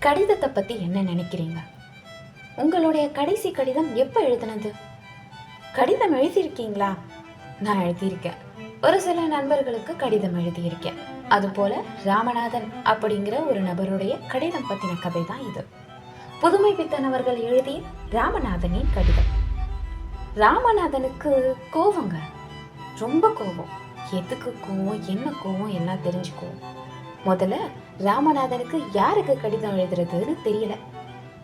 கடிதத்தை பற்றி என்ன நினைக்கிறீங்க? உங்களுடைய கடைசி கடிதம் எப்போ எழுதுனது? கடிதம் எழுதியிருக்கீங்களா? நான் எழுதியிருக்கேன். ஒரு சில நண்பர்களுக்கு கடிதம் எழுதியிருக்கேன். அதுபோல ராமநாதன் அப்படிங்கிற ஒரு நபருடைய கடிதம் பற்றின கதை தான் இது. புதுமை பித்தனவர்கள் எழுதிய ராமநாதனின் கடிதம். ராமநாதனுக்கு கோவங்க? ரொம்ப கோவம். எதுக்கு கோவம்? என்ன கோவம்? எல்லாம் தெரிஞ்சுக்குவோம். முதல்ல ராமநாதனுக்கு யாருக்கு கடிதம் எழுதுறதுன்னு தெரியல.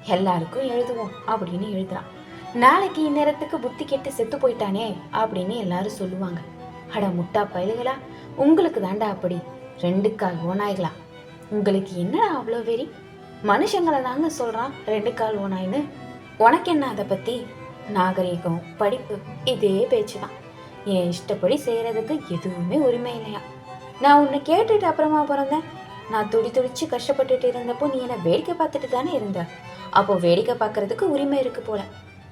எல்லாருக்கும் எழுதுவோம் அப்படின்னு எழுதுறான். நாளைக்கு இந்நேரத்துக்கு புத்தி கெட்டு செத்து போயிட்டானே அப்படின்னு எல்லாரும் சொல்லுவாங்க. அட முட்டா பயலுகளா உங்களுக்கு தாண்டா அப்படி. ரெண்டு கால் உங்களுக்கு என்னடா அவ்வளோ வெறி? மனுஷங்களை தாங்க சொல்கிறான் ரெண்டு கால் ஓநாய்னு உனக்கு என்ன அதை பற்றி நாகரீகம் படிப்பு இதே பேச்சு தான் என் இஷ்டப்படி செய்கிறதுக்கு எதுவுமே உரிமை இல்லையா? நான் உன்னை கேட்டுட்டு அப்புறமா பிறந்தேன். நான் துடி துடிச்சு கஷ்டப்பட்டுட்டு இருந்தப்போ நீ என்னை வேடிக்கை பார்த்துட்டு தானே இருந்த? அப்போ வேடிக்கை பார்க்கறதுக்கு உரிமை இருக்கு போல.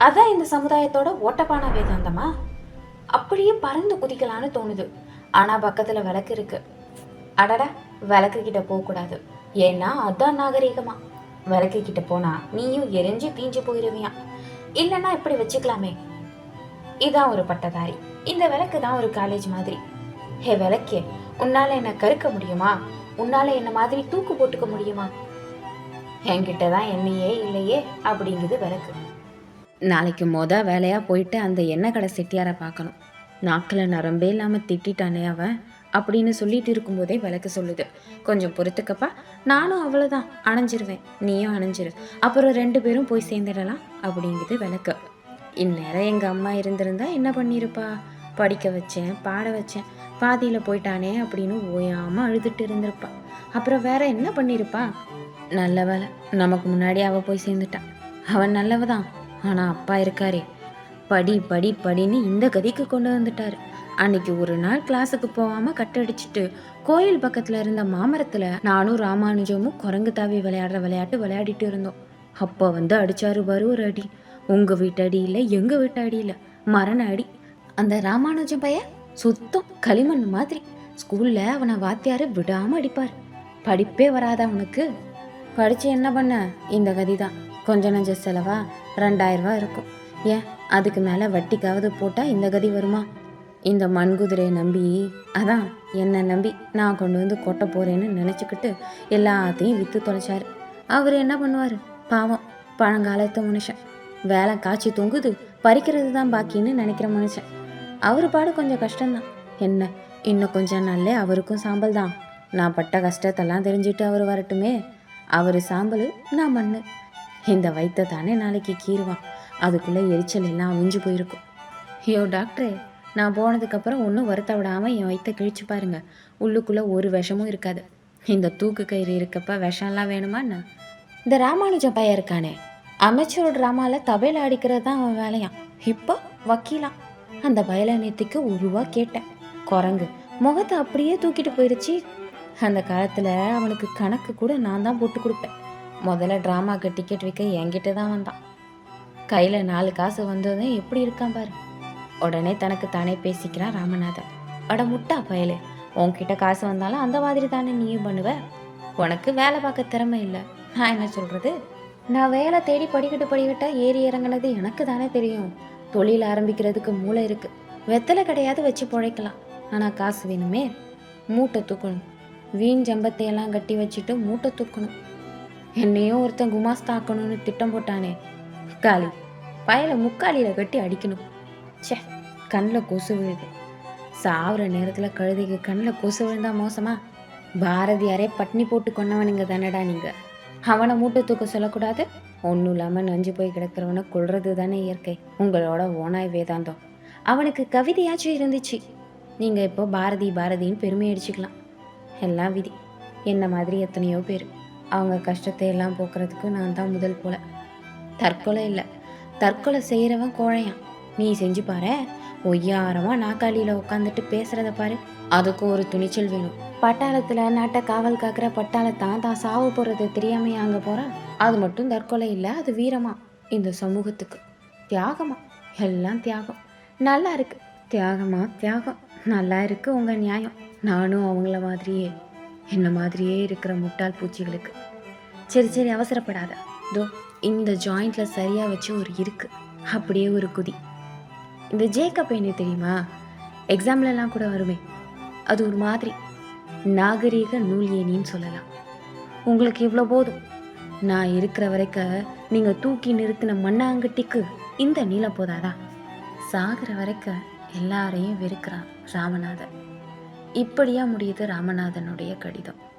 அதான் இந்த சமுதாயத்தோட ஓட்டப்பான வேதாந்தமா? அப்படியே பறந்து குதிக்கலான்னு தோணுது. ஆனா பக்கத்துல விளக்கு இருக்கு. அடடா விளக்கு கிட்ட போகக்கூடாது ஏன்னா அதான் நாகரீகமா. விளக்கு கிட்ட போனா நீயும் எரிஞ்சு தீஞ்சு போயிருவியா? இல்லைன்னா இப்படி வச்சுக்கலாமே. இதான் ஒரு பட்டதாரி. இந்த விளக்கு தான் ஒரு காலேஜ் மாதிரி. ஹே விளக்கே உன்னால என்ன கருக்க முடியுமா? உன்னால என்ன மாதிரி தூக்கு போட்டுக்க முடியுமா? என்கிட்ட தான் என்னையே இல்லையே அப்படிங்குது விளக்கு. நாளைக்கு மொத வேலையா போயிட்டு அந்த எண்ணெய் கடை செட்டியாரை பார்க்கணும். நாக்கில் நரம்பே இல்லாமல் திட்டிட்டானே அவன் அப்படின்னு சொல்லிட்டு இருக்கும்போதே விளக்கு சொல்லுது. கொஞ்சம் பொறுத்துக்கப்பா. நானும் அவ்வளோதான் அணைஞ்சிருவேன். நீயும் அணைஞ்சிரு. அப்புறம் ரெண்டு பேரும் போய் சேர்ந்துடலாம் அப்படிங்குது விளக்கு. இந்நேரம் எங்கள் அம்மா இருந்திருந்தா என்ன பண்ணியிருப்பா படிக்க வச்சேன் பாட வச்சேன். பாதியில் போயிட்டானே அப்படின்னு ஓயாமல் அழுதுட்டு இருந்திருப்பா. அப்புறம் வேற என்ன பண்ணியிருப்பா நல்ல வேலை நமக்கு முன்னாடி அவள் போய் சேர்ந்துட்டான் அவன் நல்லவ தான் ஆனால் அப்பா இருக்காரே. படி படி படின்னு இந்த கதிக்கு கொண்டு வந்துட்டார். அன்னைக்கு ஒரு நாள் கிளாஸுக்கு போகாமல் கட்டடிச்சிட்டு கோயில் பக்கத்தில் இருந்த மாமரத்தில் நானும் ராமானுஜமும் குரங்கு தாவி விளையாடுற விளையாட்டு விளையாடிட்டு இருந்தோம். அப்போ வந்து அடிச்சாரு பாரு ஒரு அடி. உங்கள் வீட்டு அடி இல்லை எங்கள் வீட்டு அடி இல்லை மரண அடி. அந்த ராமானுஜம் பையன்? சுத்தம் களிமண் மாதிரி. ஸ்கூல்ல அவனை வாத்தியார் விடாம அடிப்பார். படிப்பே வராத அவனுக்கு. படிச்சு என்ன பண்ண? இந்த கதி தான் கொஞ்ச நஞ்ச செலவா? ரெண்டாயிரம் இருக்கும். ஏன்? அதுக்கு மேலே வட்டிக்காவது போட்டால் இந்த கதி வருமா? இந்த மண்குதிரையை நம்பி அதான் என்னை நம்பி நான் கொண்டு வந்து கொட்ட போகிறேன்னு நினச்சிக்கிட்டு எல்லாத்தையும் விற்று தொலைச்சார். அவர் என்ன பண்ணுவார்? பாவம் பழங்காலத்து மனுஷன். வேலை காய்ச்சி தொங்குது பறிக்கிறது தான் பாக்கின்னு நினைக்கிற மனுஷன். அவர் பாடு கொஞ்சம் கஷ்டம்தான். என்ன இன்னும் கொஞ்சம் நாள்லே அவருக்கும் சாம்பல் தான். நான் பட்ட கஷ்டத்தெல்லாம் தெரிஞ்சுட்டு அவர் வரட்டுமே. அவர் சாம்பல் நான் மண்ணு. இந்த வயிற்ற தானே நாளைக்கு கீறுவான். அதுக்குள்ளே எரிச்சல் எல்லாம் அவிஞ்சு போயிருக்கும். ஐயோ டாக்டரே நான் போனதுக்கப்புறம் ஒன்றும் வருத்த விடாமல் என் வயிற்ற கிழிச்சு பாருங்க. உள்ளுக்குள்ளே ஒரு விஷமும் இருக்காது. இந்த தூக்கு கயிறு இருக்கப்ப விஷம்லாம் வேணுமான்னு இந்த ராமானுஜம் பையன் இருக்கானே. அமைச்சரோட ட்ராமாவில் தபையில் அடிக்கிறது தான் அவன் வேலையான் இப்போ வக்கீலாம் அந்த பயல நேத்திக்கு கேட்டேன். குரங்கு. முகத்தை அப்படியே தூக்கிட்டு போயிடுச்சு அந்த காலத்தில் அவனுக்கு கணக்கு கூட நான் தான் போட்டு கொடுப்பேன். முதல்ல ட்ராமாக்கு டிக்கெட் விற்க என்கிட்ட தான் வந்தான். கையில் நாலு காசு வந்ததும் எப்படி இருக்கான் பாரு. உடனே தனக்கு தானே பேசிக்கிறான் ராமநாதன். அட முட்டா பயலே உன்கிட்ட காசு வந்தாலும் அந்த மாதிரி தானே நீயும் பண்ணுவ? உனக்கு வேலை பார்க்க திறமை இல்லை. நான் என்ன சொல்கிறது நான் வேலை தேடி படிக்கட்டு படிக்கட்டா ஏறி இறங்குனது எனக்கு தானே தெரியும். தொழில் ஆரம்பிக்கிறதுக்கு மூளை இருக்கு. வெத்தலை கிடையாது வச்சு பிழைக்கலாம். ஆனால் காசு வேணுமே? மூட்டை தூக்கணும். வீண் ஜம்பத்தையெல்லாம் கட்டி வச்சுட்டு மூட்டை தூக்கணும். என்னையும் ஒருத்தன் குமாஸ்தாக்கணும்னு திட்டம் போட்டானே. முக்காளி பயல முக்காலியில் கட்டி அடிக்கணும். ச்சே கண்ணில் கொசு விழுது. சாவுற நேரத்தில் கழுதைக்கு கண்ணில் கொசு விழுந்தா மோசமா? பாரதியாரே பட்னி போட்டு கொண்டவனுங்க தானடா நீங்கள் அவனை மூட்டை தூக்க சொல்லக்கூடாது. ஒன்றும் இல்லாமல் நஞ்சு போய் கிடக்கிறவனை கொள்றது தானே இயற்கை. உங்களோட ஓனாய் வேதாந்தம். அவனுக்கு கவிதையாச்சும் இருந்துச்சு. நீங்கள் இப்போ பாரதி பாரதின்னு பெருமை அடிச்சுக்கலாம். எல்லாம் விதி. என்ன மாதிரி எத்தனையோ பேர். அவங்க கஷ்டத்தை எல்லாம் போக்குறதுக்கு நான் தான் முதல் போல. தற்கொலை இல்லை. தற்கொலை செய்கிறவன் கோழையான். நீ செஞ்சு பாரு. ஒய்யாரமாக நாக்காளியில் உட்காந்துட்டு பேசுகிறத பாரு. அதுக்கு ஒரு துணிச்சல் வேணும். பட்டாளத்தில் நாட்டை காவல் காக்கிற பட்டாளத்தான் தான் சாவு போகிறது தெரியாமையே அங்கே போகிறான் அது மட்டும் தற்கொலை இல்லை அது வீரமா? இந்த சமூகத்துக்கு. தியாகமா? எல்லாம் தியாகம். நல்லா இருக்கு. தியாகமா தியாகம். நல்லா இருக்கு உங்கள் நியாயம். நானும் அவங்கள மாதிரியே. என்ன மாதிரியே இருக்கிற முட்டாள் பூச்சிகளுக்கு. சரி சரி அவசரப்படாத. தோ இந்த ஜாயிண்ட்ல சரியாக வச்சு ஒரு இருக்கு. அப்படியே ஒரு குதி. இந்த ஜேக்கப் என்ன தெரியுமா? எக்ஸாம்லலாம் கூட வருமே. அது ஒரு மாதிரி நாகரீக நூல் ஏணின்னு சொல்லலாம். உங்களுக்கு இவ்வளோ போதும். நான் இருக்கிற வரைக்கும் நீங்கள் தூக்கி நிறுத்தின மண்ணாங்கட்டிக்கு இந்த நீளம் போதாதா? சாகிற வரைக்கும் எல்லாரையும் வெறுக்கிறான் ராமநாதன். இப்படியா முடியுது ராமநாதனுடைய கடிதம்.